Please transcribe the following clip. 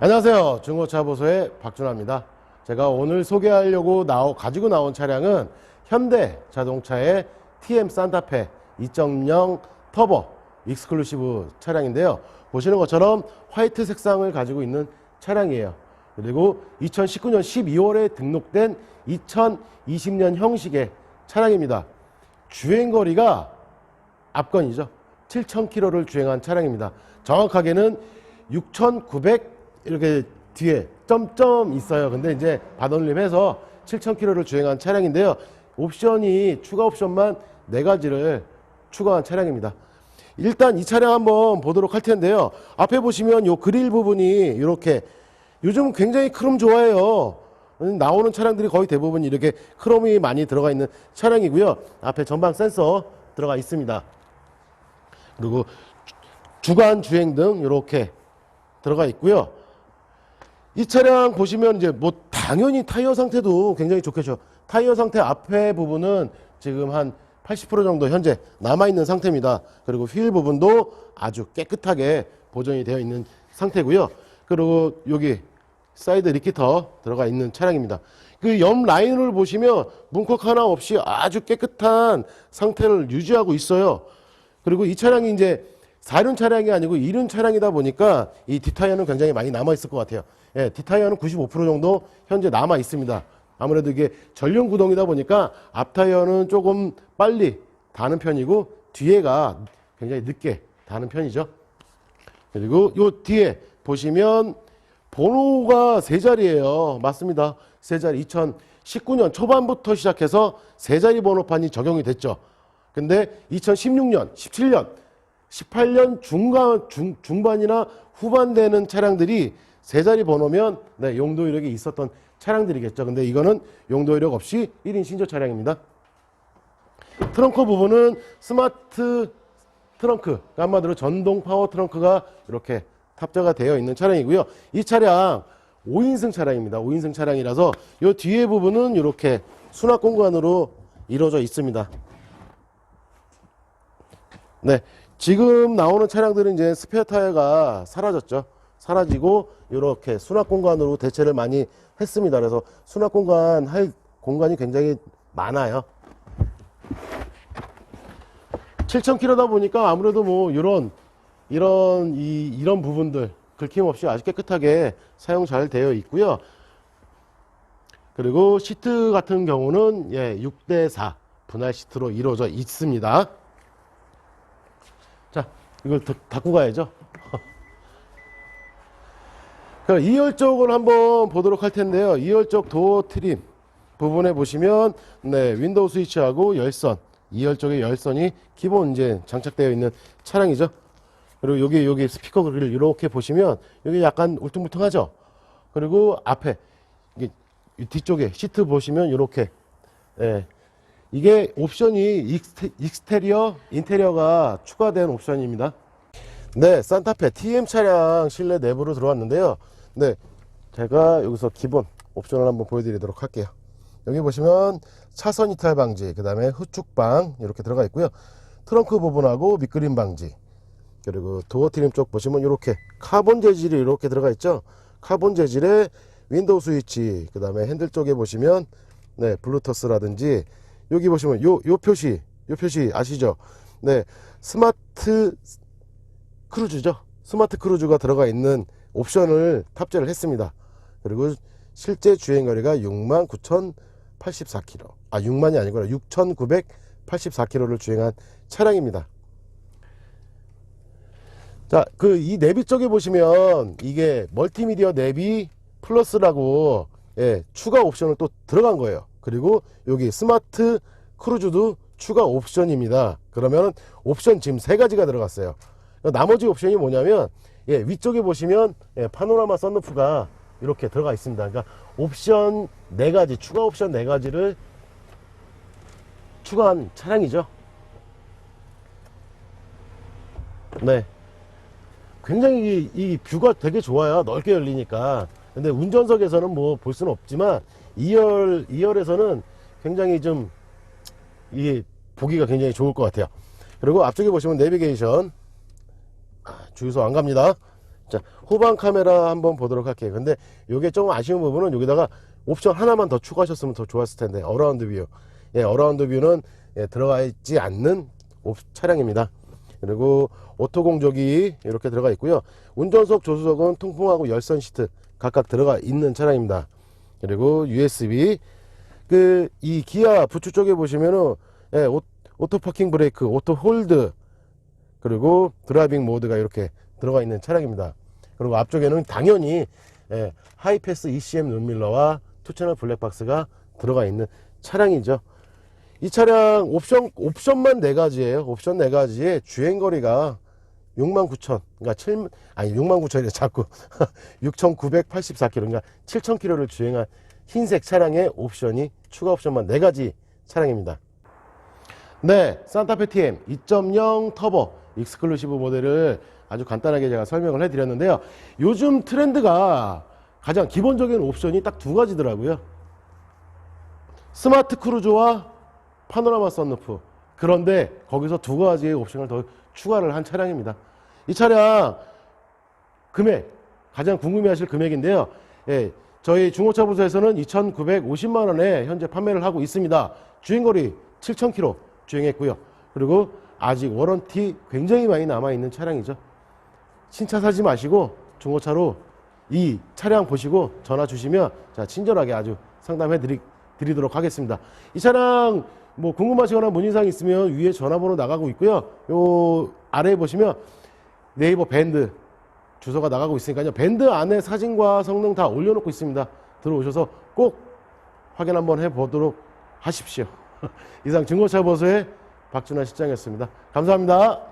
안녕하세요. 중고차 보소의 박준하입니다. 제가 오늘 소개하려고 나오, 가지고 나온 차량은 현대 자동차의 TM 산타페 2.0 터보 익스클루시브 차량인데요. 보시는 것처럼 화이트 색상을 가지고 있는 차량이에요. 그리고 2019년 12월에 등록된 2020년 형식의 차량입니다. 주행거리가 앞건이죠. 7,000km를 주행한 차량입니다. 정확하게는 6,900 이렇게 뒤에 점점 있어요. 근데 이제 반올림해서 7,000km를 주행한 차량인데요. 옵션이 추가 옵션만 네 가지를 추가한 차량입니다. 일단 이 차량 한번 보도록 할 텐데요. 앞에 보시면 요 그릴 부분이 이렇게 요즘 굉장히 크롬 좋아해요. 나오는 차량들이 거의 대부분 이렇게 크롬이 많이 들어가 있는 차량이고요. 앞에 전방 센서 들어가 있습니다. 그리고 주- 주간 주행 등 이렇게 들어가 있고요. 이 차량 보시면 이제 뭐 당연히 타이어 상태도 굉장히 좋겠죠. 타이어 상태 앞에 부분은 지금 한 80% 정도 현재 남아 있는 상태입니다. 그리고 휠 부분도 아주 깨끗하게 보존이 되어 있는 상태고요. 그리고 여기 사이드 리키터 들어가 있는 차량입니다. 그 옆 라인을 보시면 문콕 하나 없이 아주 깨끗한 상태를 유지하고 있어요. 그리고 이 차량이 이제 4륜 차량이 아니고 2륜 차량이다 보니까 이 뒷타이어는 굉장히 많이 남아 있을 것 같아요. 예, 뒷타이어는 95% 정도 현재 남아 있습니다. 아무래도 이게 전륜 구동이다 보니까 앞타이어는 조금 빨리 다는 편이고 뒤에가 굉장히 늦게 다는 편이죠. 그리고 요 뒤에 보시면 번호가 세 자리예요. 맞습니다. 세 자리. 2019년 초반부터 시작해서 세 자리 번호판이 적용이 됐죠. 근데 2016년, 17년, 18년 중간 중, 중반이나 후반 되는 차량들이 세 자리 번호면 네, 용도 이력이 있었던 차량들이겠죠. 근데 이거는 용도 이력 없이 1인 신조 차량입니다. 트렁크 부분은 스마트 트렁크, 한마디로 전동 파워 트렁크가 이렇게 탑재가 되어 있는 차량이고요. 이 차량 5인승 차량입니다. 5인승 차량이라서 이 뒤에 부분은 이렇게 수납 공간으로 이루어져 있습니다. 네. 지금 나오는 차량들은 이제 스페어 타이어가 사라졌죠. 사라지고 이렇게 수납 공간으로 대체를 많이 했습니다. 그래서 수납 공간 할 공간이 굉장히 많아요. 7,000km다 보니까 아무래도 뭐 이런 이런 이 이런 부분들 긁힘 없이 아주 깨끗하게 사용 잘 되어 있고요. 그리고 시트 같은 경우는 예, 6대4 분할 시트로 이루어져 있습니다. 자, 이걸 닫- 닫고 가야죠. 그럼 2열 쪽을 한번 보도록 할 텐데요. 2열 쪽 도어 트림 부분에 보시면 네, 윈도우 스위치하고 열선, 2열 쪽에 열선이 기본 이제 장착되어 있는 차량이죠. 그리고 여기 여기 스피커 그릴 이렇게 보시면 여기 약간 울퉁불퉁하죠. 그리고 앞에 뒤쪽에 시트 보시면 이렇게 예. 이게 옵션이 익스테, 익스테리어, 인테리어가 추가된 옵션입니다. 네, 산타페 TM 차량 실내 내부로 들어왔는데요. 네, 제가 여기서 기본 옵션을 한번 보여드리도록 할게요. 여기 보시면 차선 이탈 방지, 그 다음에 후축방 이렇게 들어가 있고요. 트렁크 부분하고 밑그림 방지, 그리고 도어 트림 쪽 보시면 이렇게 카본 재질이 이렇게 들어가 있죠. 카본 재질의 윈도우 스위치, 그 다음에 핸들 쪽에 보시면 네, 블루투스라든지 여기 보시면 요, 요 표시, 요 표시 아시죠? 네, 스마트 크루즈죠. 스마트 크루즈가 들어가 있는 옵션을 탑재를 했습니다. 그리고 실제 주행 거리가 69,084km. 아, 6만이 아니구나. 6,984km를 주행한 차량입니다. 자, 그 이 내비 쪽에 보시면 이게 멀티미디어 내비 플러스라고 예, 추가 옵션을 또 들어간 거예요. 그리고 여기 스마트 크루즈도 추가 옵션입니다. 그러면 옵션 지금 세 가지가 들어갔어요. 나머지 옵션이 뭐냐면 예, 위쪽에 보시면 예, 파노라마 썬루프가 이렇게 들어가 있습니다. 그러니까 옵션 네 가지, 추가 옵션 네 가지를 추가한 차량이죠. 네. 굉장히 이, 이 뷰가 되게 좋아요. 넓게 열리니까. 근데 운전석에서는 뭐 볼 수는 없지만 2열 2열에서는 굉장히 좀 이게 보기가 굉장히 좋을 것 같아요. 그리고 앞쪽에 보시면 내비게이션 아, 주유소 안 갑니다. 자, 후방 카메라 한번 보도록 할게요. 근데 요게 조금 아쉬운 부분은 여기다가 옵션 하나만 더 추가하셨으면 더 좋았을 텐데 어라운드 뷰. 예, 어라운드 뷰는 예, 들어가 있지 않는 옵- 차량입니다. 그리고 오토 공조기 이렇게 들어가 있고요. 운전석, 조수석은 통풍하고 열선 시트 각각 들어가 있는 차량입니다. 그리고 USB 그 이 기아 부츠 쪽에 보시면은 예, 오, 오토 파킹 브레이크, 오토 홀드 그리고 드라이빙 모드가 이렇게 들어가 있는 차량입니다. 그리고 앞쪽에는 당연히 예, 하이패스 ECM 룸밀러와 투채널 블랙박스가 들어가 있는 차량이죠. 이 차량 옵션 옵션만 네 가지예요. 옵션 네 가지에 주행 거리가 69,000 그러니까 7 아니 69,000이 자꾸 6,984km 그러니까 7,000km를 주행한 흰색 차량의 옵션이 추가 옵션만 네 가지 차량입니다. 네, 산타페 TM 2.0 터보 익스클루시브 모델을 아주 간단하게 제가 설명을 해드렸는데요. 요즘 트렌드가 가장 기본적인 옵션이 딱 두 가지더라고요. 스마트 크루즈와 파노라마 썬루프. 그런데 거기서 두 가지의 옵션을 더 추가를 한 차량입니다. 이 차량 금액 가장 궁금해하실 금액인데요. 예, 저희 중고차 부서에서는 2,950만 원에 현재 판매를 하고 있습니다. 주행거리 7,000km 주행했고요. 그리고 아직 워런티 굉장히 많이 남아 있는 차량이죠. 신차 사지 마시고 중고차로 이 차량 보시고 전화 주시면 자 친절하게 아주 상담해 드리, 드리도록 하겠습니다. 이 차량 뭐 궁금하시거나 문의사항 있으면 위에 전화번호 나가고 있고요. 요 아래에 보시면 네이버 밴드 주소가 나가고 있으니까요. 밴드 안에 사진과 성능 다 올려놓고 있습니다. 들어오셔서 꼭 확인 한번 해보도록 하십시오. 이상 중고차 보소의 박준환 실장이었습니다. 감사합니다.